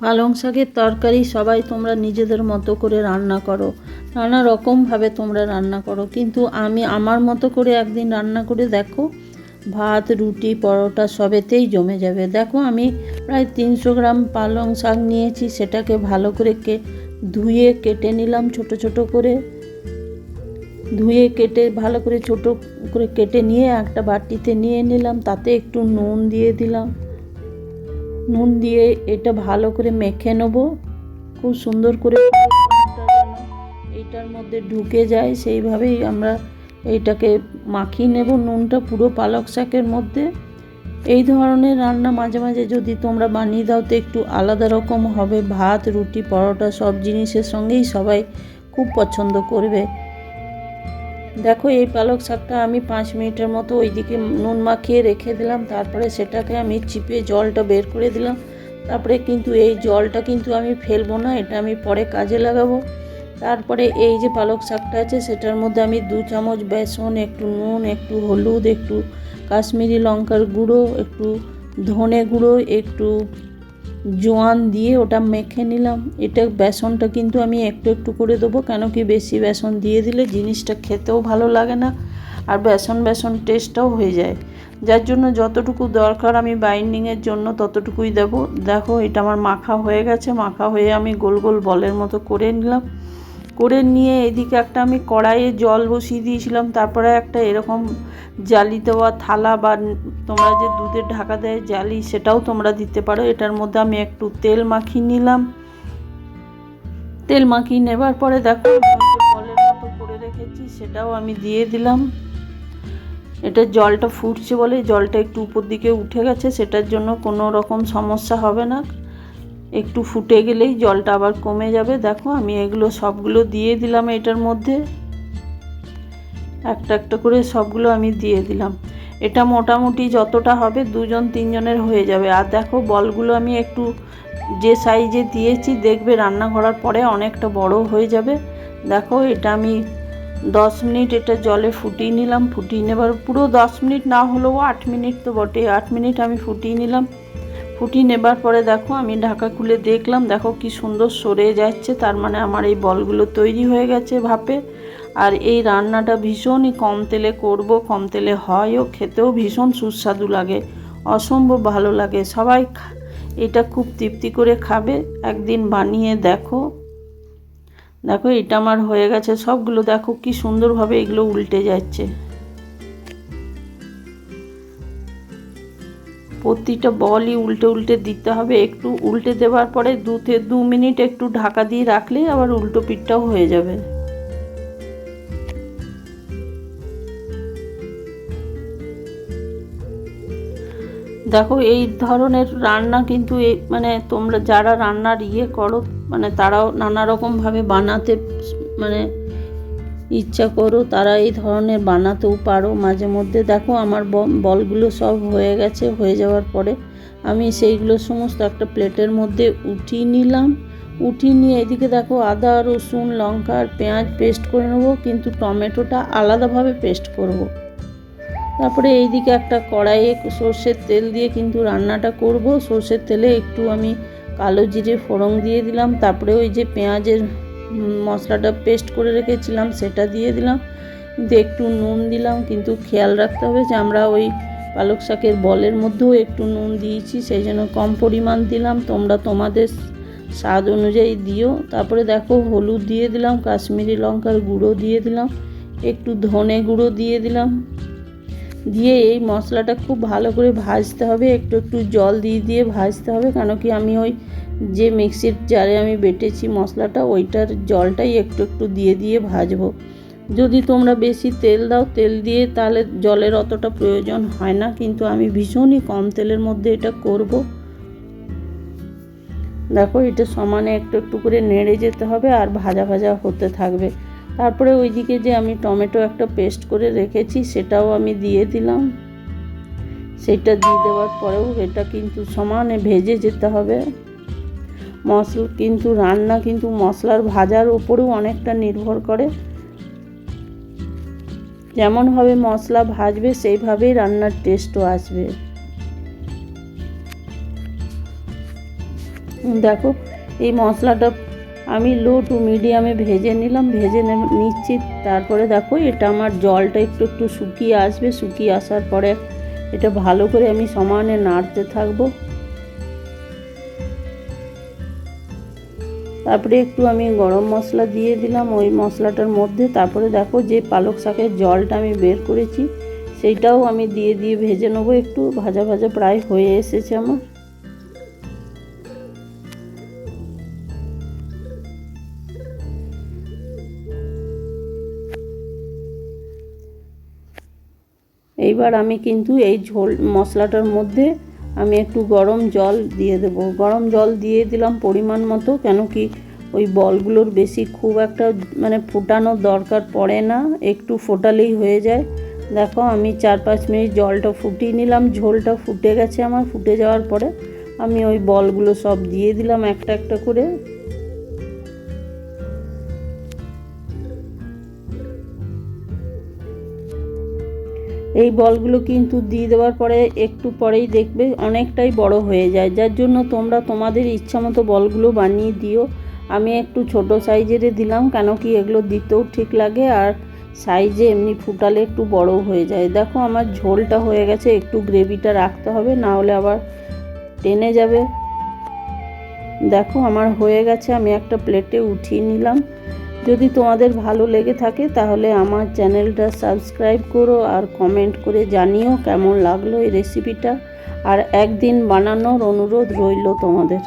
পালং শাকের তরকারি সবাই তোমরা নিজেদের মতো করে রান্না করো। নানা রকমভাবে তোমরা রান্না করো। কিন্তু আমি আমার মতো করে একদিন রান্না করে দেখো, ভাত, রুটি, পরোটা সবেতেই জমে যাবে। দেখো আমি প্রায় তিনশো গ্রাম পালং শাক নিয়েছি, সেটাকে ভালো করে কে ধুয়ে কেটে নিলাম ছোট ছোট করে। ধুয়ে কেটে ভালো করে ছোট করে কেটে নিয়ে একটা বাটিতে নিয়ে নিলাম, তাতে একটু নুন দিয়ে দিলাম। নুন দিয়ে এটা ভালো করে মেখে নেব। খুব সুন্দর করে এইটার মধ্যে ঢুকে যায়। সেইভাবেই আমরা এইটাকে মাখিয়ে নেব। নুনটা পুরো পালক শাকের মধ্যে। এই ধরনের রান্না মাঝে মাঝে যদি তোমরা বানিয়ে দাও তো একটু আলাদা রকম হবে। ভাত, রুটি, পরোটা সব জিনিসের সঙ্গেই সবাই খুব পছন্দ করবে। দেখো, এই পালক শাকটা আমি পাঁচ মিনিটের মতো ওইদিকে নুন মাখিয়ে রেখে দিলাম, তারপরে সেটাকে আমি চিপে জলটা বের করে দিলাম। তারপরে কিন্তু এই জলটা কিন্তু আমি ফেলব না, এটা আমি পরে কাজে লাগাবো। তারপরে এই যে পালক শাকটা আছে, সেটার মধ্যে আমি দু চামচ বেসন, একটু নুন, একটু হলুদ, একটু কাশ্মীরি লঙ্কার গুঁড়ো, একটু ধনে গুঁড়ো, একটু জোয়ান দিয়ে ওটা মেখে নিলাম। এটা বেসনটা কিন্তু আমি একটু একটু করে দেবো, কেন কি বেশি বেসন দিয়ে দিলে জিনিসটা খেতেও ভালো লাগে না আর বেসন বেসন টেস্টটাও হয়ে যায়। যার জন্য যতটুকু দরকার আমি বাইন্ডিংয়ের জন্য ততটুকুই দেবো। দেখো এটা আমার মাখা হয়ে গেছে, মাখা হয়ে আমি গোল গোল বলের মতো করে নিলাম। করে নিয়ে এদিকে একটা আমি কড়াইয়ে জল বসিয়ে দিয়েছিলাম, তারপরে একটা এরকম জালি দেওয়া থালা বা তোমরা যে দুধের ঢাকা দেয় জালি সেটাও তোমরা দিতে পারো। এটার মধ্যে আমি একটু তেল মাখিয়ে নিলাম। তেল মাখিয়ে নেবার পরে দেখো বলের মতো করে রেখেছি সেটাও আমি দিয়ে দিলাম। এটা জলটা ফুটছে বলে, জলটা একটু উপর দিকে উঠে গেছে, সেটার জন্য কোনো রকম সমস্যা হবে না। একটু ফুটে গেলেই জলটা আবার কমে যাবে। দেখো, আমি এগুলো সবগুলো দিয়ে দিলাম এটার মধ্যে। একটা একটা করে সবগুলো আমি দিয়ে দিলাম। এটা মোটামুটি যতটা হবে দুজন তিনজনের হয়ে যাবে। আর দেখো, বলগুলো আমি একটু যে সাইজে দিয়েছি, দেখবে রান্না করার পরে অনেকটা বড় হয়ে যাবে। দেখো, এটা আমি দশ মিনিট এটা জলে ফুটিয়ে নিলাম। ফুটিয়ে নেবার পুরো দশ মিনিট না হলেও আট মিনিট তো বটে আট মিনিট আমি ফুটিয়ে নিলাম। ফুটিয়ে নেবার পরে দেখো, আমি ঢাকা খুলে দেখলাম, দেখো কি সুন্দর সরে যাচ্ছে, তার মানে আমার এই বলগুলো তৈরি হয়ে গেছে ভাপে। আর এই রান্নাটা ভীষণই কম তেলে করব, কম তেলে হয়ও, খেতেও ভীষণ সুস্বাদু লাগে, অসম্ভব ভালো লাগে। সবাই এটা খুব তৃপ্তি করে খাবে, একদিন বানিয়ে দেখো। দেখো, এটা আমার হয়ে গেছে, সবগুলো দেখো কি সুন্দরভাবে এগুলো উল্টে যাচ্ছে। প্রতিটা বলই উল্টে উল্টে দিতে হবে। একটু উল্টে দেওয়ার পরে দু থেকে দু মিনিট একটু ঢাকা দিয়ে রাখলেই আবার উল্টো পিঠটাও হয়ে যাবে। দেখো এই ধরনের রান্না কিন্তু মানে তোমরা যারা রান্নার ইয়ে করো মানে তারাও নানা রকমভাবে বানাতে মানে ইচ্ছা করো, তারা এই ধরনের বানাতেও পারো। মাঝে মধ্যে দেখো আমার বলগুলো সব হয়ে গেছে, হয়ে যাওয়ার পরে আমি সেইগুলো সমস্ত একটা প্লেটের মধ্যে উঠিয়ে নিলাম। উঠিয়ে নিয়ে এদিকে দেখো আদা, রসুন, লঙ্কা আর পেঁয়াজ পেস্ট করে নেব, কিন্তু টমেটোটা আলাদাভাবে পেস্ট করব। তারপরে এইদিকে একটা কড়াইয়ে সর্ষের তেল দিয়ে কিন্তু রান্নাটা করব। সর্ষের তেলে একটু আমি কালো জিরে ফোড়ন দিয়ে দিলাম। তারপরে ওই যে পেঁয়াজের মশলাটা পেস্ট করে রেখেছিলাম, সেটা দিয়ে দিলাম। কিন্তু একটু নুন দিলাম, কিন্তু খেয়াল রাখতে হবে যে আমরা ওই পালক শাকের বলের মধ্যেও একটু নুন দিয়েছি, সেই জন্য কম পরিমাণ দিলাম। তোমরা তোমাদের স্বাদ অনুযায়ী দিও। তারপরে দেখো, হলুদ দিয়ে দিলাম, কাশ্মীরি লঙ্কার গুঁড়ো দিয়ে দিলাম, একটু ধনে গুঁড়ো দিয়ে দিলাম। দিয়ে এই মশলাটা খুব ভালো করে ভাজতে হবে। একটু একটু জল দিয়ে দিয়ে ভাজতে হবে। কেন কি আমি ওই যে মিক্সির জারে আমি বেটেছি মশলাটা, ওইটার জলটাই একটু একটু দিয়ে দিয়ে ভাজবো। যদি তোমরা বেশি তেল দাও, তেল দিয়ে তাহলে জলের অতটা প্রয়োজন হয় না। কিন্তু আমি ভীষণই কম তেলের মধ্যে এটা করব। দেখো, এটা সমানে একটু একটু করে নেড়ে যেতে হবে আর ভাজা ভাজা হতে থাকবে। তারপরে ওইদিকে যে আমি টমেটো একটা পেস্ট করে রেখেছি, সেটাও আমি দিয়ে দিলাম। সেটা দিয়ে দেওয়ার পরেও এটা কিন্তু সমানে ভেজে যেতে হবে। মশলা কিন্তু, রান্না কিন্তু মশলার ভাজার ওপরেও অনেকটা নির্ভর করে। যেমনভাবে মশলা ভাজবে, সেইভাবেই রান্নার টেস্টও আসবে। দেখো, এই মশলাটা আমি লো টু মিডিয়ামে ভেজে নিলাম, ভেজে নিচ্ছি। তারপরে দেখো, এটা আমার জলটা একটু একটু শুকিয়ে আসবে। শুকিয়ে আসার পরে এটা ভালো করে আমি সমানে নাড়তে থাকব। তারপরে একটু আমি গরম মশলা দিয়ে দিলাম ওই মশলাটার মধ্যে। তারপরে দেখো, যে পালক শাকের জলটা আমি বের করেছি, সেইটাও আমি দিয়ে দিয়ে ভেজে নেব। একটু ভাজা ভাজা প্রায় হয়ে এসেছে আমার। এইবার আমি কিন্তু এই ঝোল মশলাটার মধ্যে আমি একটু গরম জল দিয়ে দেব। গরম জল দিয়ে দিলাম পরিমাণ মতো, কেন কি ওই বলগুলোর বেশি খুব একটা মানে ফোটানোর দরকার পড়ে না, একটু ফোটালেই হয়ে যায়। দেখো আমি চার পাঁচ মিনিট জলটা ফুটিয়ে নিলাম, ঝোলটা ফুটে গেছে আমার, ফুটে যাওয়ার পরে আমি ওই বলগুলো সব দিয়ে দিলাম একটা একটা করে। এই বলগুলো কিন্তু দিয়ে দেওয়ার পরে একটু পরেই দেখবে অনেকটাই বড় হয়ে যায়। যার জন্য তোমরা তোমাদের ইচ্ছা মতো বলগুলো বানিয়ে দিও। আমি একটু ছোট সাইজের দিলাম, কেন কি এগুলো দিতেও ঠিক লাগে আর সাইজে এমনি ফুটালে একটু বড় হয়ে যায়। দেখো আমার ঝোলটা হয়ে গেছে, একটু গ্রেভিটা রাখতে হবে, না হলে আবার টেনে যাবে। দেখো আমার হয়ে গেছে, আমি একটা প্লেটে উঠিয়ে নিলাম। যদি তোমাদের ভালো লেগে থাকে, তাহলে আমার চ্যানেলটা সাবস্ক্রাইব করো আর কমেন্ট করে জানিও কেমন লাগল এই রেসিপিটা আর একদিন বানানোর অনুরোধ রইল তোমাদের।